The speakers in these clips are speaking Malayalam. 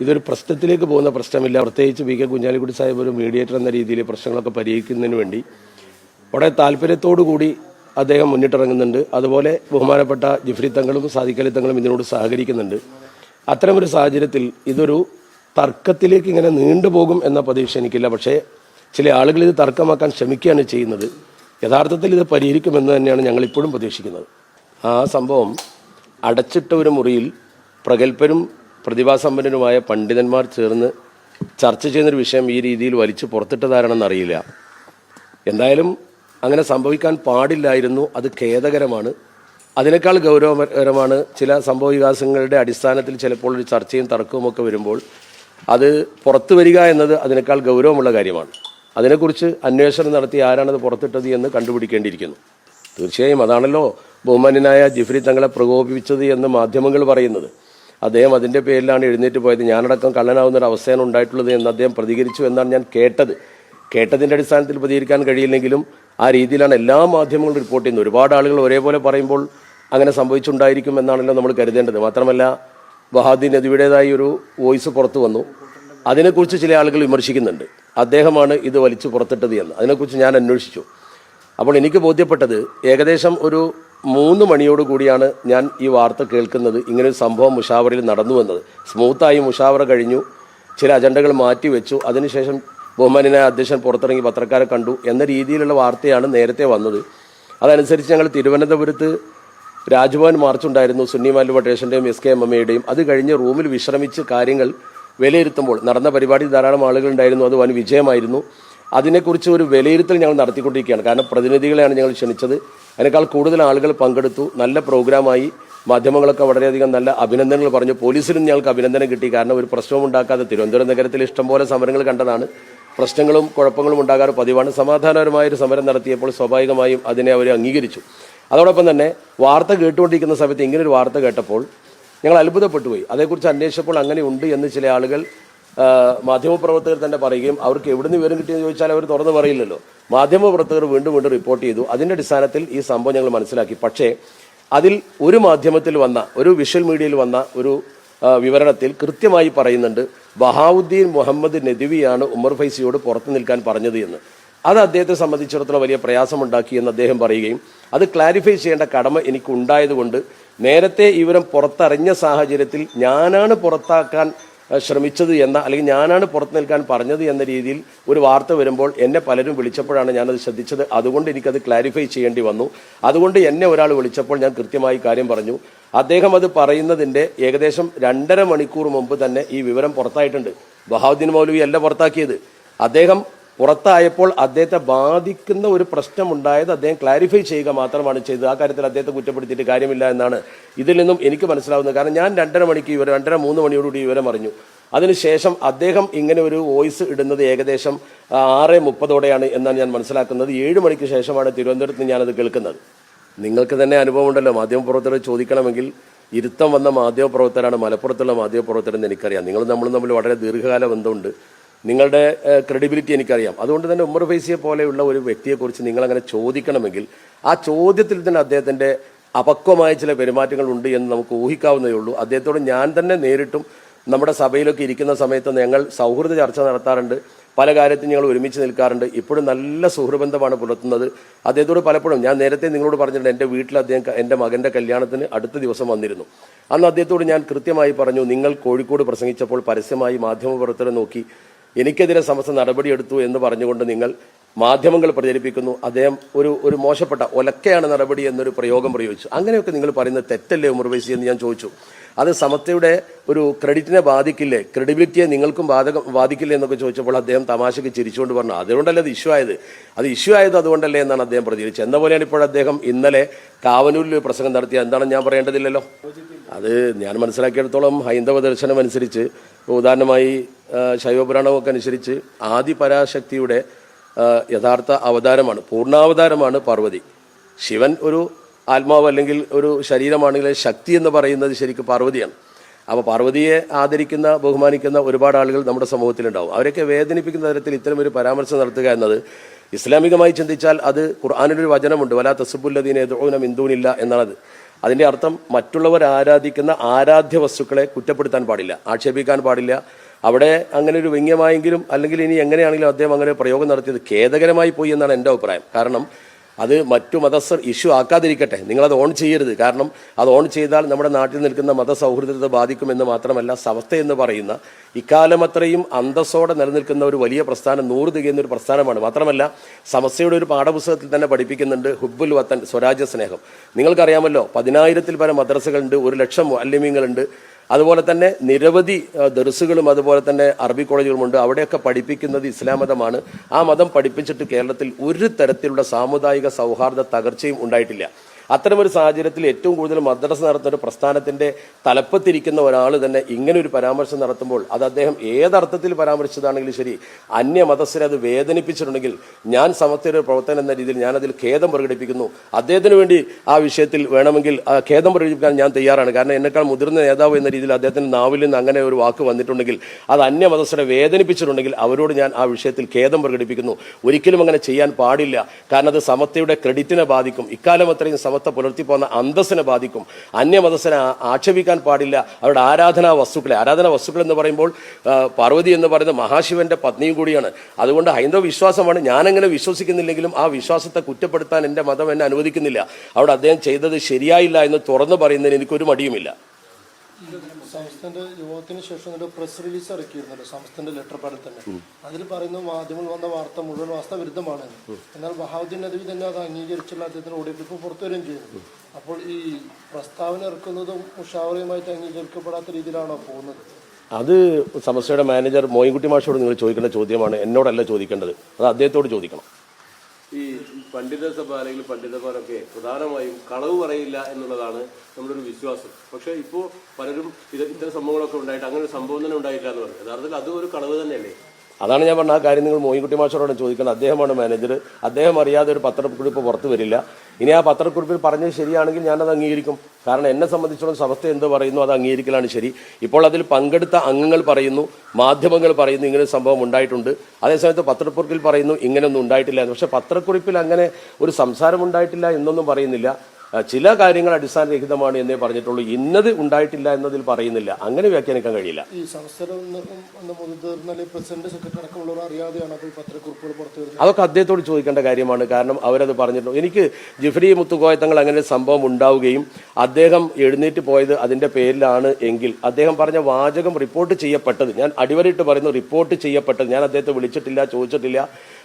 ഇതൊരു പ്രശ്നത്തിലേക്ക് പോകുന്ന പ്രശ്നമില്ല. പ്രത്യേകിച്ച് വി കെ കുഞ്ഞാലിക്കുട്ടി സാഹിബ് ഒരു മീഡിയേറ്റർ എന്ന രീതിയിൽ പ്രശ്നങ്ങളൊക്കെ പരിഹരിക്കുന്നതിന് വേണ്ടി വളരെ താല്പര്യത്തോടു കൂടി അദ്ദേഹം മുന്നിട്ടിറങ്ങുന്നുണ്ട്. അതുപോലെ ബഹുമാനപ്പെട്ട ജിഫ്രി തങ്ങളും സാദിഖലി തങ്ങളും ഇതിനോട് സഹകരിക്കുന്നുണ്ട്. അത്തരമൊരു സാഹചര്യത്തിൽ ഇതൊരു തർക്കത്തിലേക്ക് ഇങ്ങനെ നീണ്ടുപോകും എന്ന പ്രതീക്ഷ എനിക്കില്ല. പക്ഷേ ചില ആളുകൾ ഇത് തർക്കമാക്കാൻ ശ്രമിക്കുകയാണ് ചെയ്യുന്നത്. യഥാർത്ഥത്തിൽ ഇത് പരിഹരിക്കുമെന്ന് തന്നെയാണ് ഞങ്ങൾ ഇപ്പോഴും പ്രതീക്ഷിക്കുന്നത്. ആ സംഭവം അടച്ചിട്ട ഒരു മുറിയിൽ പ്രഗത്ഭരും പ്രതിഭാസമ്പന്നരുമായ പണ്ഡിതന്മാർ ചേർന്ന് ചർച്ച ചെയ്യുന്നൊരു വിഷയം ഈ രീതിയിൽ വലിച്ചു പുറത്തിട്ടതാരാണെന്നറിയില്ല എന്തായാലും അങ്ങനെ സംഭവിക്കാൻ പാടില്ലായിരുന്നു. അത് ഖേദകരമാണ്. അതിനേക്കാൾ ഗൗരവകരമാണ് ചില സംഭവ വികാസങ്ങളുടെ അടിസ്ഥാനത്തിൽ ചിലപ്പോൾ ഒരു ചർച്ചയും തർക്കവും ഒക്കെ വരുമ്പോൾ അത് പുറത്തു വരിക എന്നത് അതിനേക്കാൾ ഗൗരവമുള്ള കാര്യമാണ്. അതിനെക്കുറിച്ച് അന്വേഷണം നടത്തി ആരാണത് പുറത്തിട്ടത് എന്ന് കണ്ടുപിടിക്കേണ്ടിയിരിക്കുന്നു. തീർച്ചയായും അതാണല്ലോ ബഹുമാന്യനായ ജിഫ്രി തങ്ങളെ പ്രകോപിപ്പിച്ചത് എന്ന് മാധ്യമങ്ങൾ പറയുന്നത്. അദ്ദേഹം അതിന്റെ പേരിലാണ് എഴുന്നേറ്റ് പോയത്. ഞാനടക്കം കള്ളനാവുന്ന ഒരു അവസ്ഥയാണ് ഉണ്ടായിട്ടുള്ളത് എന്ന് അദ്ദേഹം പ്രതികരിച്ചു എന്നാണ് ഞാൻ കേട്ടത്. കേട്ടതിന്റെ അടിസ്ഥാനത്തിൽ പ്രതികരിക്കാൻ കഴിയില്ലെങ്കിലും ആ രീതിയിലാണ് എല്ലാ മാധ്യമങ്ങളും റിപ്പോർട്ട് ചെയ്യുന്നത്. ഒരുപാട് ആളുകൾ ഒരേപോലെ പറയുമ്പോൾ അങ്ങനെ സംഭവിച്ചുണ്ടായിരിക്കും എന്നാണല്ലോ നമ്മൾ കരുതേണ്ടത്. മാത്രമല്ല ബഹാദീൻ നദിയുടേതായി ഒരു വോയിസ് പുറത്തു വന്നു. അതിനെക്കുറിച്ച് ചില ആളുകൾ വിമർശിക്കുന്നുണ്ട്. അദ്ദേഹമാണ് ഇത് വലിച്ചു പുറത്തിട്ടത് എന്ന്. അതിനെക്കുറിച്ച് ഞാൻ അന്വേഷിച്ചു. അപ്പോൾ എനിക്ക് ബോധ്യപ്പെട്ടത് ഏകദേശം ഒരു മൂന്ന് മണിയോട് കൂടിയാണ് ഞാൻ ഈ വാർത്ത കേൾക്കുന്നത്. ഇങ്ങനൊരു സംഭവം മുഷാവറയിൽ നടന്നു വന്നത്. സ്മൂത്തായി മുഷാവറ കഴിഞ്ഞു. ചില അജണ്ടകൾ മാറ്റിവെച്ചു അതിനുശേഷം ബഹുമാനായ അധ്യക്ഷൻ പുറത്തിറങ്ങി പത്രക്കാരെ കണ്ടു. എന്ന രീതിയിലുള്ള വാർത്തയാണ് നേരത്തെ വന്നത്. അതനുസരിച്ച് ഞങ്ങൾ തിരുവനന്തപുരത്ത് രാജ്ഭവൻ മാർച്ചുണ്ടായിരുന്നു സുന്നി മാലു പട്ടേഷന്റെയും എസ് കെ എം എമ്മയുടെയും. അത് കഴിഞ്ഞ് റൂമിൽ വിശ്രമിച്ച് കാര്യങ്ങൾ വിലയിരുത്തുമ്പോൾ നടന്ന പരിപാടി ധാരാളം ആളുകളുണ്ടായിരുന്നു അത് വൻ വിജയമായിരുന്നു. അതിനെക്കുറിച്ച് ഒരു വിലയിരുത്തൽ ഞങ്ങൾ നടത്തിക്കൊണ്ടിരിക്കുകയാണ്. കാരണം പ്രതിനിധികളെയാണ് ഞങ്ങൾ ക്ഷണിച്ചത്. അതിനേക്കാൾ കൂടുതൽ ആളുകൾ പങ്കെടുത്തു. നല്ല പ്രോഗ്രാമായി മാധ്യമങ്ങളൊക്കെ വളരെയധികം നല്ല അഭിനന്ദനങ്ങൾ പറഞ്ഞു. പോലീസിനും ഞങ്ങൾക്ക് അഭിനന്ദനം കിട്ടി. കാരണം ഒരു പ്രശ്നവും ഉണ്ടാക്കാതെ തിരുവനന്തപുരം നഗരത്തിൽ ഇഷ്ടംപോലെ സമരങ്ങൾ കണ്ടതാണ്. പ്രശ്നങ്ങളും കുഴപ്പങ്ങളും ഉണ്ടാകാറ് പതിവാണ്. സമാധാനപരമായൊരു സമരം നടത്തിയപ്പോൾ സ്വാഭാവികമായും അതിനെ അവർ അംഗീകരിച്ചു. അതോടൊപ്പം തന്നെ വാർത്ത കേട്ടുകൊണ്ടിരിക്കുന്ന സമയത്ത് ഇങ്ങനൊരു വാർത്ത കേട്ടപ്പോൾ ഞങ്ങൾ അത്ഭുതപ്പെട്ടുപോയി അതേക്കുറിച്ച് അന്വേഷിച്ചപ്പോൾ അങ്ങനെ ഉണ്ട് എന്ന് ചില ആളുകൾ മാധ്യമപ്രവർത്തകർ തന്നെ പറയുകയും അവർക്ക് എവിടുന്ന് വിവരം കിട്ടിയെന്ന് ചോദിച്ചാൽ അവർ തുറന്നു പറയില്ലല്ലോ. മാധ്യമപ്രവർത്തകർ വീണ്ടും വീണ്ടും റിപ്പോർട്ട് ചെയ്തു. അതിന്റെ അടിസ്ഥാനത്തിൽ ഈ സംഭവം ഞങ്ങൾ മനസ്സിലാക്കി. പക്ഷേ അതിൽ ഒരു മാധ്യമത്തിൽ വന്ന ഒരു വിഷ്വൽ മീഡിയയിൽ വന്ന ഒരു വിവരണത്തിൽ കൃത്യമായി പറയുന്നുണ്ട് ബഹാവുദ്ദീൻ മുഹമ്മദ് നദിവിയാണ് ഉമർ ഫൈസിയോട് പുറത്തു നിൽക്കാൻ പറഞ്ഞത് എന്ന്. അത് അദ്ദേഹത്തെ സംബന്ധിച്ചിടത്തോളം വലിയ പ്രയാസമുണ്ടാക്കി എന്ന് അദ്ദേഹം പറയുകയും അത് ക്ലാരിഫൈ ചെയ്യേണ്ട കടമ എനിക്കുണ്ടായതുകൊണ്ട് നേരത്തെ ഇവരം പുറത്തറിഞ്ഞ സാഹചര്യത്തിൽ ഞാനാണ് പുറത്താക്കാൻ ശ്രമിച്ചത് എന്ന അല്ലെങ്കിൽ ഞാനാണ് പുറത്തു നിൽക്കാൻ പറഞ്ഞത് എന്ന രീതിയിൽ ഒരു വാർത്ത വരുമ്പോൾ എന്നെ പലരും വിളിച്ചപ്പോഴാണ് ഞാനത് ശ്രദ്ധിച്ചത്. അതുകൊണ്ട് എനിക്കത് ക്ലാരിഫൈ ചെയ്യേണ്ടി വന്നു. അതുകൊണ്ട് എന്നെ ഒരാൾ വിളിച്ചപ്പോൾ ഞാൻ കൃത്യമായി കാര്യം പറഞ്ഞു. അദ്ദേഹം അത് പറയുന്നതിന്റെ ഏകദേശം രണ്ടര മണിക്കൂർ മുമ്പ് തന്നെ ഈ വിവരം പുറത്തായിട്ടുണ്ട്. ബഹാവുദ്ദീൻ മൗലവി അല്ല പുറത്താക്കിയത്. അദ്ദേഹം പുറത്തായപ്പോൾ അദ്ദേഹത്തെ ബാധിക്കുന്ന ഒരു പ്രശ്നമുണ്ടായത് അദ്ദേഹം ക്ലാരിഫൈ ചെയ്യുക മാത്രമാണ് ചെയ്തത്. ആ കാര്യത്തിൽ അദ്ദേഹത്തെ കുറ്റപ്പെടുത്തിയിട്ട് കാര്യമില്ല എന്നാണ് ഇതിൽ നിന്നും എനിക്ക് മനസ്സിലാവുന്നത്. കാരണം ഞാൻ രണ്ടര മണിക്ക് വിവരം രണ്ടര മൂന്ന് മണിയോടുകൂടി വിവരം അറിഞ്ഞു. അതിനുശേഷം അദ്ദേഹം ഇങ്ങനെ ഒരു വോയിസ് ഇടുന്നത് ഏകദേശം ആറ് മുപ്പതോടെയാണ് എന്നാണ് ഞാൻ മനസ്സിലാക്കുന്നത്. ഏഴ് മണിക്ക് ശേഷമാണ് തിരുവനന്തപുരത്ത് ഞാനത് കേൾക്കുന്നത്. നിങ്ങൾക്ക് തന്നെ അനുഭവമുണ്ടല്ലോ മാധ്യമപ്രവർത്തകർ ചോദിക്കണമെങ്കിൽ ഇരുത്തം വന്ന മാധ്യമപ്രവർത്തകരാണ് മലപ്പുറത്തുള്ള മാധ്യമപ്രവർത്തകരെന്ന് എനിക്കറിയാം. നിങ്ങൾ നമ്മൾ തമ്മിൽ വളരെ ദീർഘകാല ബന്ധമുണ്ട്. നിങ്ങളുടെ ക്രെഡിബിലിറ്റി എനിക്കറിയാം. അതുകൊണ്ട് തന്നെ ഉമർ ഫൈസിയെ പോലെയുള്ള ഒരു വ്യക്തിയെക്കുറിച്ച് നിങ്ങളങ്ങനെ ചോദിക്കണമെങ്കിൽ ആ ചോദ്യത്തിൽ തന്നെ അദ്ദേഹത്തിന്റെ അപക്വമായ ചില പെരുമാറ്റങ്ങൾ ഉണ്ട് എന്ന് നമുക്ക് ഊഹിക്കാവുന്നേ ഉള്ളൂ. അദ്ദേഹത്തോട് ഞാൻ തന്നെ നേരിട്ടും നമ്മുടെ സഭയിലൊക്കെ ഇരിക്കുന്ന സമയത്ത് ഞങ്ങൾ സൗഹൃദ ചർച്ച നടത്താറുണ്ട്. പല കാര്യത്തിൽ ഞങ്ങൾ ഒരുമിച്ച് നിൽക്കാറുണ്ട്. ഇപ്പോഴും നല്ല സുഹൃബന്ധമാണ് പുലർത്തുന്നത്. അദ്ദേഹത്തോട് പലപ്പോഴും ഞാൻ നേരത്തെ നിങ്ങളോട് പറഞ്ഞിട്ടുണ്ട് എന്റെ വീട്ടിൽ അദ്ദേഹം എന്റെ മകന്റെ കല്യാണത്തിന് അടുത്ത ദിവസം വന്നിരുന്നു. അന്ന് അദ്ദേഹത്തോട് ഞാൻ കൃത്യമായി പറഞ്ഞു നിങ്ങൾ കോഴിക്കോട് പ്രസംഗിച്ചപ്പോൾ പരസ്യമായി മാധ്യമപ്രവർത്തകരെ നോക്കി എനിക്കെതിരെ സമസ്ത നടപടിയെടുത്തു എന്ന് പറഞ്ഞുകൊണ്ട് നിങ്ങൾ മാധ്യമങ്ങൾ പ്രചരിപ്പിക്കുന്നു. അദ്ദേഹം ഒരു ഒരു മോശപ്പെട്ട ഒലക്കയാണ് നടപടി എന്നൊരു പ്രയോഗം പ്രയോഗിച്ചു. അങ്ങനെയൊക്കെ നിങ്ങൾ പറയുന്നത് തെറ്റല്ലേ ഉമർ എന്ന് ഞാൻ ചോദിച്ചു. അത് സമത്വയുടെ ഒരു ക്രെഡിറ്റിനെ ബാധിക്കില്ലേ? ക്രെഡിബിലിറ്റിയെ നിങ്ങൾക്കും ബാധകം ബാധിക്കില്ലേ എന്നൊക്കെ ചോദിച്ചപ്പോൾ അദ്ദേഹം തമാശക്ക് ചിരിച്ചുകൊണ്ട് പറഞ്ഞു അതുകൊണ്ടല്ലേ അത് ഇഷ്യൂ ആയത്? അത് ഇഷ്യൂ ആയത് അതുകൊണ്ടല്ലേ എന്നാണ് അദ്ദേഹം പ്രതികരിച്ചത്. എന്ന പോലെയാണ് ഇപ്പോൾ അദ്ദേഹം ഇന്നലെ കാവനൂരിൽ ഒരു പ്രസംഗം നടത്തിയത്. എന്താണ് ഞാൻ പറയേണ്ടതില്ലല്ലോ? അത് ഞാൻ മനസ്സിലാക്കിയെടുത്തോളം ഹൈന്ദവ ദർശനം അനുസരിച്ച് ഉദാഹരണമായി ശൈവപുരാണമൊക്കെ അനുസരിച്ച് ആദി പരാശക്തിയുടെ യഥാർത്ഥ അവതാരമാണ് പൂർണാവതാരമാണ് പാർവതി. ശിവൻ ഒരു ആത്മാവ് അല്ലെങ്കിൽ ഒരു ശരീരമാണെങ്കിൽ ശക്തി എന്ന് പറയുന്നത് ശരിക്കും പാർവതിയാണ്. അപ്പോൾ പാർവതിയെ ആദരിക്കുന്ന ബഹുമാനിക്കുന്ന ഒരുപാട് ആളുകൾ നമ്മുടെ സമൂഹത്തിലുണ്ടാവും. അവരൊക്കെ വേദനിപ്പിക്കുന്ന തരത്തിൽ ഇത്തരം ഒരു പരാമർശം നടത്തുക എന്നത് ഇസ്ലാമികമായി ചിന്തിച്ചാൽ അത് ഖുർആാനിലൊരു വചനമുണ്ട്. വലാ തസുബുല്ലദീനെ എതിർന ഇന്ദൂനില്ല എന്നാണത്. അതിന്റെ അർത്ഥം മറ്റുള്ളവർ ആരാധിക്കുന്ന ആരാധ്യ വസ്തുക്കളെ കുറ്റപ്പെടുത്താൻ പാടില്ല ആക്ഷേപിക്കാൻ പാടില്ല അവിടെ അങ്ങനെ ഒരു വ്യംഗ്യമായെങ്കിലും അല്ലെങ്കിൽ ഇനി എങ്ങനെയാണെങ്കിലും അദ്ദേഹം അങ്ങനെ പ്രയോഗം നടത്തിയത് ഖേദകരമായി പോയി എന്നാണ് എന്റെ അഭിപ്രായം. കാരണം അത് മറ്റു മതസ്ഥർ ഇഷ്യൂ ആക്കാതിരിക്കട്ടെ. നിങ്ങളത് ഓൺ ചെയ്യരുത്. കാരണം അത് ഓൺ ചെയ്താൽ നമ്മുടെ നാട്ടിൽ നിൽക്കുന്ന മതസൗഹൃദത്തെ ബാധിക്കുമെന്ന് മാത്രമല്ല സമസ്ത എന്ന് പറയുന്ന ഇക്കാലം അത്രയും അന്തസ്സോടെ നിലനിൽക്കുന്ന ഒരു വലിയ പ്രസ്ഥാനം നൂറ് തികയുന്ന ഒരു പ്രസ്ഥാനമാണ്. മാത്രമല്ല സമസ്തയുടെ ഒരു പാഠപുസ്തകത്തിൽ തന്നെ പഠിപ്പിക്കുന്നുണ്ട് ഹുബുൽ വത്തൻ സ്വരാജ്യ സ്നേഹം. നിങ്ങൾക്കറിയാമല്ലോ പതിനായിരത്തിൽ പരം മദ്രസകളുണ്ട് ഒരു ലക്ഷം അല്ലിമീങ്ങളുണ്ട് അതുപോലെ തന്നെ നിരവധി ദർസുകളും അതുപോലെ തന്നെ അറബി കോളേജുകളുമുണ്ട് അവിടെയൊക്കെ പഠിപ്പിക്കുന്നത് ഇസ്ലാം മതമാണ്. ആ മതം പഠിപ്പിച്ചിട്ട് കേരളത്തിൽ ഒരു തരത്തിലുള്ള സാമുദായിക സൗഹാർദ്ദ തകർച്ചയും ഉണ്ടായിട്ടില്ല. അത്തരമൊരു സാഹചര്യത്തിൽ ഏറ്റവും കൂടുതൽ മദ്രസ നടത്തുന്ന ഒരു പ്രസ്ഥാനത്തിന്റെ തലപ്പത്തിരിക്കുന്ന ഒരാൾ തന്നെ ഇങ്ങനെ ഒരു പരാമർശം നടത്തുമ്പോൾ അത് അദ്ദേഹം ഏതർത്ഥത്തിൽ പരാമർശിച്ചതാണെങ്കിലും ശരി. അന്യമതസ്ഥരെ അത് വേദനിപ്പിച്ചിട്ടുണ്ടെങ്കിൽ ഞാൻ സമസ്തയുടെ പ്രവർത്തനം എന്ന രീതിയിൽ ഞാൻ അതിൽ ഖേദം പ്രകടിപ്പിക്കുന്നു. അദ്ദേഹത്തിന് വേണ്ടി ആ വിഷയത്തിൽ വേണമെങ്കിൽ ഖേദം പ്രകടിപ്പിക്കാൻ ഞാൻ തയ്യാറാണ്. കാരണം എന്നെക്കാൾ മുതിർന്ന നേതാവ് എന്ന രീതിയിൽ അദ്ദേഹത്തിന്റെ നാവിൽ നിന്ന് അങ്ങനെ ഒരു വാക്ക് വന്നിട്ടുണ്ടെങ്കിൽ അത് അന്യ അന്യമതസ്ഥരെ വേദനിപ്പിച്ചിട്ടുണ്ടെങ്കിൽ അവരോട് ഞാൻ ആ വിഷയത്തിൽ ഖേദം പ്രകടിപ്പിക്കുന്നു. ഒരിക്കലും അങ്ങനെ ചെയ്യാൻ പാടില്ല. കാരണം അത് സമത്വയുടെ ക്രെഡിറ്റിനെ ബാധിക്കും. ഇക്കാലം അത്രയും സമത്വ പുലർത്തിപ്പോന്ന അന്തസ്സിനെ ബാധിക്കും. അന്യമതസ്ഥനെ ആ- ആക്ഷേപിക്കാൻ പാടില്ല. അവരുടെ ആരാധനാ വസ്തുക്കളെ. ആരാധനാ വസ്തുക്കൾ എന്ന് പറയുമ്പോൾ പാർവതി എന്ന് പറയുന്നത് മഹാശിവന്റെ പത്നിയും കൂടിയാണ്. അതുകൊണ്ട് ഹൈന്ദവ വിശ്വാസമാണ്. ഞാനങ്ങനെ വിശ്വസിക്കുന്നില്ലെങ്കിലും ആ വിശ്വാസത്തെ കുറ്റപ്പെടുത്താൻ എന്റെ മതം എന്നെ അനുവദിക്കുന്നില്ല. അവിടെ അദ്ദേഹം ചെയ്തത് ശരിയായില്ല എന്ന് തുറന്നു പറയുന്നതിന് എനിക്കൊരു മടിയുമില്ല. സംസ്ഥാന യോഗത്തിന് ശേഷം ഒരു പ്രസ് റിലീസ് ഇറക്കിയിരുന്നല്ലോ സംസ്ഥാന ലെറ്റർ പാഡിൽ തന്നെ. അതിൽ പറയുന്നു മാധ്യമങ്ങൾ വന്ന വാർത്ത മുഴുവൻ വാസ്തവ വിരുദ്ധമാണ്. എന്നാൽ വഹാവുദ്ദീൻ നദവി തന്നെ അത് അംഗീകരിച്ചുള്ള അദ്ദേഹത്തിന് ഓടിപ്പിപ്പ് പുറത്തു വരികയും ചെയ്യുന്നു അപ്പോൾ ഈ പ്രസ്താവന ഇറക്കുന്നതും മുഷാവറയുമായിട്ട് അംഗീകരിക്കപ്പെടാത്ത രീതിയിലാണോ പോകുന്നത്? അത് സമസ്യയുടെ മാനേജർ മോയിൻകുട്ടി മാഷോട് നിങ്ങൾ ചോദിക്കേണ്ട ചോദ്യമാണ് എന്നോടല്ല ചോദിക്കേണ്ടത്. അത് അദ്ദേഹത്തോട് ചോദിക്കണം. ഈ പണ്ഡിത സഭ അല്ലെങ്കിൽ പണ്ഡിതന്മാരൊക്കെ പ്രധാനമായും കളവ് പറയില്ല എന്നുള്ളതാണ് നമ്മുടെ ഒരു വിശ്വാസം. പക്ഷേ ഇപ്പോൾ പലരും ഇത് ഇത്തരം സംഭവങ്ങളൊക്കെ ഉണ്ടായിട്ട് അങ്ങനെ ഒരു സംഭവം തന്നെ ഉണ്ടായിട്ടില്ല എന്ന് പറഞ്ഞു. യഥാർത്ഥത്തിൽ അതും ഒരു കളവ് തന്നെയല്ലേ? അതാണ് ഞാൻ പറഞ്ഞ ആ കാര്യം നിങ്ങൾ മോയിൻകുട്ടി മാഷോടാണ് ചോദിക്കുന്നത്. അദ്ദേഹമാണ് മാനേജർ. അദ്ദേഹം അറിയാതെ ഒരു പത്രക്കുറിപ്പ് പുറത്തു വരില്ല. ഇനി ആ പത്രക്കുറിപ്പിൽ പറഞ്ഞത് ശരിയാണെങ്കിൽ ഞാനത് അംഗീകരിക്കും. കാരണം എന്നെ സംബന്ധിച്ചിടത്തോളം സമസ്ത എന്ത് പറയുന്നു അത് അംഗീകരിക്കലാണ് ശരി. ഇപ്പോൾ അതിൽ പങ്കെടുത്ത അംഗങ്ങൾ പറയുന്നു മാധ്യമങ്ങൾ പറയുന്നു ഇങ്ങനെ സംഭവം ഉണ്ടായിട്ടുണ്ട്. അതേസമയത്ത് പത്രക്കുറിപ്പിൽ പറയുന്നു ഇങ്ങനെയൊന്നും ഉണ്ടായിട്ടില്ല പക്ഷേ പത്രക്കുറിപ്പിൽ അങ്ങനെ ഒരു സംസാരം ഉണ്ടായിട്ടില്ല എന്നൊന്നും പറയുന്നില്ല. ചില കാര്യങ്ങൾ അടിസ്ഥാനരഹിതമാണ് എന്നേ പറഞ്ഞിട്ടുള്ളൂ. ഇന്നത് ഉണ്ടായിട്ടില്ല എന്നതിൽ പറയുന്നില്ല. അങ്ങനെ വ്യാഖ്യാനിക്കാൻ കഴിയില്ല. ഈ പ്രസിഡന്റ് സെക്രട്ടറി അടക്കമുള്ളവർ അറിയാതെയാണ് അപ്പോൾ പത്രക്കുറിപ്പുകൾ പുറത്തു അതൊക്കെ അദ്ദേഹത്തോട് ചോദിക്കേണ്ട കാര്യമാണ്. കാരണം അവരത് പറഞ്ഞിട്ടുണ്ട്. എനിക്ക് ജിഫ്രി മുത്തുകോയത്തങ്ങൾ അങ്ങനെ സംഭവം ഉണ്ടാവുകയും അദ്ദേഹം എഴുന്നേറ്റ് പോയത് അതിന്റെ പേരിലാണ് എങ്കിൽ അദ്ദേഹം പറഞ്ഞ വാചകം റിപ്പോർട്ട് ചെയ്യപ്പെട്ടത് ഞാൻ അടിവരയിട്ട് പറയുന്നു റിപ്പോർട്ട് ചെയ്യപ്പെട്ടത് ഞാൻ അദ്ദേഹത്തെ വിളിച്ചിട്ടില്ല ചോദിച്ചിട്ടില്ല.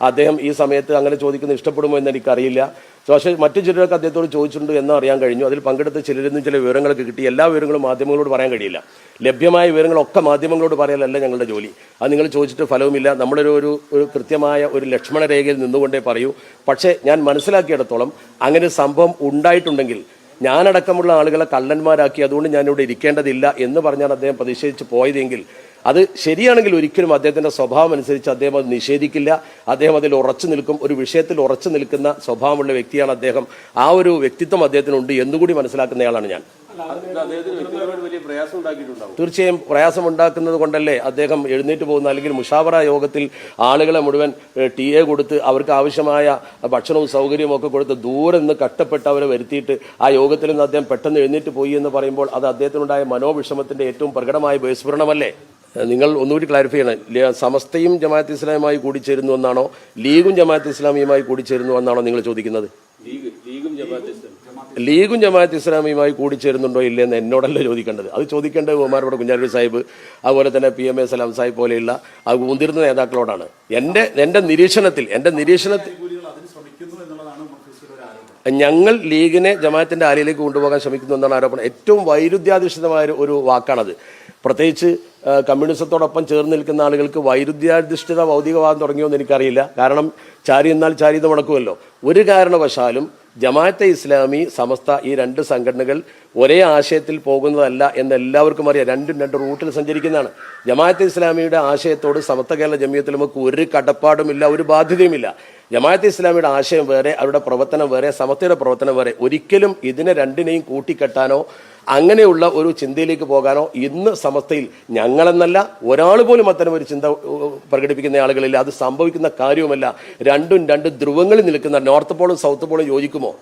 അദ്ദേഹം ഈ സമയത്ത് അങ്ങനെ ചോദിക്കുന്ന ഇഷ്ടപ്പെടുമോ എന്ന് എനിക്കറിയില്ല. പക്ഷേ മറ്റു ചിലരൊക്കെ അദ്ദേഹത്തോട് ചോദിച്ചിട്ടുണ്ട് എന്ന് അറിയാൻ കഴിഞ്ഞു. അതിൽ പങ്കെടുത്ത ചിലരിൽ ചില വിവരങ്ങളൊക്കെ കിട്ടി. എല്ലാ വിവരങ്ങളും മാധ്യമങ്ങളോട് പറയാൻ കഴിയില്ല. ലഭ്യമായ വിവരങ്ങളൊക്കെ മാധ്യമങ്ങളോട് പറയലല്ല ഞങ്ങളുടെ ജോലി. അത് നിങ്ങൾ ചോദിച്ചിട്ട് ഫലവുമില്ല. നമ്മളൊരു ഒരു ഒരു കൃത്യമായ ഒരു ലക്ഷ്മണ രേഖയിൽ നിന്നുകൊണ്ടേ പറയൂ. പക്ഷേ ഞാൻ മനസ്സിലാക്കിയിടത്തോളം അങ്ങനെ സംഭവം ഉണ്ടായിട്ടുണ്ടെങ്കിൽ ഞാനടക്കമുള്ള ആളുകളെ കള്ളന്മാരാക്കി അതുകൊണ്ട് ഞാനിവിടെ ഇരിക്കേണ്ടതില്ല എന്ന് പറഞ്ഞാണ് അദ്ദേഹം പ്രതിഷേധിച്ച് പോയതെങ്കിൽ അത് ശരിയാണെങ്കിൽ ഒരിക്കലും അദ്ദേഹത്തിന്റെ സ്വഭാവം അനുസരിച്ച് അദ്ദേഹം അത് നിഷേധിക്കില്ല. അദ്ദേഹം അതിൽ ഉറച്ചു നിൽക്കും. ഒരു വിഷയത്തിൽ ഉറച്ചു നിൽക്കുന്ന സ്വഭാവമുള്ള വ്യക്തിയാണ് അദ്ദേഹം. ആ ഒരു വ്യക്തിത്വം അദ്ദേഹത്തിനുണ്ട് എന്നുകൂടി മനസ്സിലാക്കുന്നയാളാണ് ഞാൻ. തീർച്ചയായും പ്രയാസം ഉണ്ടാക്കുന്നത് കൊണ്ടല്ലേ അദ്ദേഹം എഴുന്നേറ്റ് പോകുന്ന അല്ലെങ്കിൽ മുഷാവറ യോഗത്തിൽ ആളുകളെ മുഴുവൻ ടി എ കൊടുത്ത് അവർക്ക് ആവശ്യമായ ഭക്ഷണവും സൗകര്യവും ഒക്കെ കൊടുത്ത് ദൂരെ നിന്ന് കഷ്ടപ്പെട്ട് അവരെ വരുത്തിയിട്ട് ആ യോഗത്തിൽ നിന്ന് അദ്ദേഹം പെട്ടെന്ന് എഴുന്നേറ്റ് പോയി എന്ന് പറയുമ്പോൾ അത് അദ്ദേഹത്തിനുണ്ടായ മനോവിഷമത്തിന്റെ ഏറ്റവും പ്രകടമായ ബഹിസ്ഫുരണമല്ലേ? നിങ്ങൾ ഒന്നുകൂടി ക്ലാരിഫൈ ചെയ്യണം. സമസ്തയും ജമാഅത്ത് ഇസ്ലാമുമായി കൂടിച്ചേരുന്നു എന്നാണോ? ലീഗും ജമാഅത്ത് ഇസ്ലാമിയുമായി കൂടിച്ചേരുന്നു എന്നാണോ നിങ്ങൾ ചോദിക്കുന്നത്? ലീഗ് ജമാഅത്ത് ഇസ്ലാമിയുമായി കൂടി ചേരുന്നുണ്ടോ ഇസ്ലാമിയുമായി കൂടിച്ചേരുന്നുണ്ടോ ഇല്ലെന്ന് എന്നോടല്ല ചോദിക്കേണ്ടത്. അത് ചോദിക്കേണ്ടത് ഉമാരോട് കുഞ്ഞാലി സാഹിബ് അതുപോലെ തന്നെ P M A Salam Sahib പോലെയുള്ള ആ മുതിർന്ന നേതാക്കളോടാണ്. എന്റെ എന്റെ നിരീക്ഷണത്തിൽ എന്റെ നിരീക്ഷണത്തിൽ ഞങ്ങൾ ലീഗിനെ ജമാഅത്തിന്റെ ആലയിലേക്ക് കൊണ്ടുപോകാൻ ശ്രമിക്കുന്നു എന്നാണ് ആരോപണം. ഏറ്റവും വൈരുദ്ധ്യാധിഷ്ഠിതമായ ഒരു വാക്കാണത്. പ്രത്യേകിച്ച് കമ്മ്യൂണിസത്തോടൊപ്പം ചേർന്ന് നിൽക്കുന്ന ആളുകൾക്ക് വൈരുദ്ധ്യാധിഷ്ഠിത ഭൗതികവാദം തുടങ്ങിയോ എന്ന് എനിക്കറിയില്ല. കാരണം ചാരി എന്നാൽ ചാരി ഇത് മുടക്കുമല്ലോ ഒരു കാരണവശാലും ജമാഅത്തെ ഇസ്ലാമി സമസ്ത ഈ രണ്ട് സംഘടനകൾ ഒരേ ആശയത്തിൽ പോകുന്നതല്ല എന്ന് എല്ലാവർക്കും അറിയാം. രണ്ടും രണ്ട് റൂട്ടിൽ സഞ്ചരിക്കുന്നതാണ്. ജമാഅത്തെ ഇസ്ലാമിയുടെ ആശയത്തോട് സമസ്ത കേരള ജമിയത്തിൽ നമുക്ക് ഒരു കടപ്പാടുമില്ല ഒരു ബാധ്യതയുമില്ല. ജമാഅത്തെ ഇസ്ലാമിയുടെ ആശയം വേറെ അവരുടെ പ്രവർത്തനം വേറെ സമസ്തയുടെ പ്രവർത്തനം വേറെ. ഒരിക്കലും ഇതിനെ രണ്ടിനെയും കൂട്ടിക്കെട്ടാനോ അങ്ങനെയുള്ള ഒരു ചിന്തയിലേക്ക് പോകാനോ ഇന്ന് സമസ്തയിൽ ഞങ്ങളെന്നല്ല ഒരാൾ പോലും അത്തരം ഒരു ചിന്ത പ്രകടിപ്പിക്കുന്ന ആളുകളില്ല. അത് സംഭവിക്കുന്ന കാര്യവുമല്ല. രണ്ടും രണ്ട് ധ്രുവങ്ങളിൽ നിൽക്കുന്ന നോർത്ത് പോളും സൗത്ത് പോളും യോജിക്കുമോ?